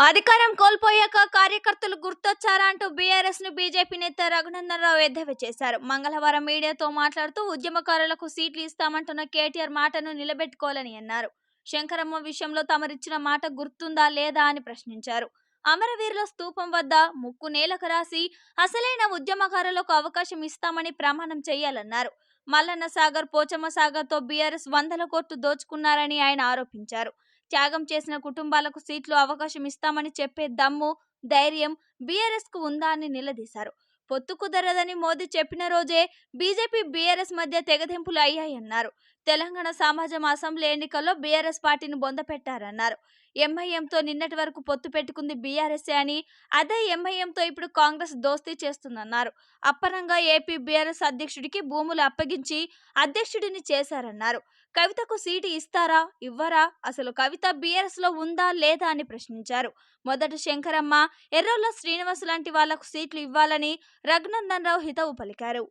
అధికారం కోల్పోయాక కార్యకర్తలు గుర్తొచ్చారా అంటూ బీఆర్ఎస్ను బీజేపీ నేత రఘునందనరావు ఎద్దేవా చేశారు. మంగళవారం మీడియాతో మాట్లాడుతూ ఉద్యమకారులకు సీట్లు ఇస్తామంటున్న కేటీఆర్ మాటను నిలబెట్టుకోవాలని అన్నారు. శంకరమ్మ విషయంలో తమరిచ్చిన మాట గుర్తుందా లేదా అని ప్రశ్నించారు. అమరవీరుల స్తూపం వద్ద ముక్కు నేలకు రాసి అసలైన ఉద్యమకారులకు అవకాశం ఇస్తామని ప్రమాణం చేయాలన్నారు. మల్లన్న సాగర్ పోచమ్మ సాగర్తో బీఆర్ఎస్ వందల కోట్లు దోచుకున్నారని ఆయన ఆరోపించారు. త్యాగం చేసిన కుటుంబాలకు సీట్లు అవకాశం ఇస్తామని చెప్పే దమ్ము ధైర్యం బీఆర్ఎస్కు ఉందా అని నిలదీశారు. పొత్తు కుదరదని మోదీ చెప్పిన రోజే బీజేపీ బీఆర్ఎస్ మధ్య తెగదెంపులు అయ్యాయన్నారు. తెలంగాణ సమాజం అసెంబ్లీ ఎన్నికల్లో బీఆర్ఎస్ పార్టీని బొందపెట్టారన్నారు. ఎంఐఎంతో నిన్నటి వరకు పొత్తు పెట్టుకుంది బీఆర్ఎస్ఏ అని అదే ఎంఐఎంతో ఇప్పుడు కాంగ్రెస్ దోస్తీ చేస్తుందన్నారు. అప్పనంగా ఏపీ బీఆర్ఎస్ అధ్యక్షుడికి భూములు అప్పగించి అధ్యక్షుడిని చేశారన్నారు. కవితకు సీటు ఇస్తారా ఇవ్వరా అసలు కవిత బీఆర్ఎస్లో ఉందా లేదా అని ప్రశ్నించారు. మొదట శంకరమ్మ ఎర్రోల్ల శ్రీనివాస్ లాంటి వాళ్ళకు సీట్లు ఇవ్వాలని రఘునందన్ రావు హితవు పలికారు.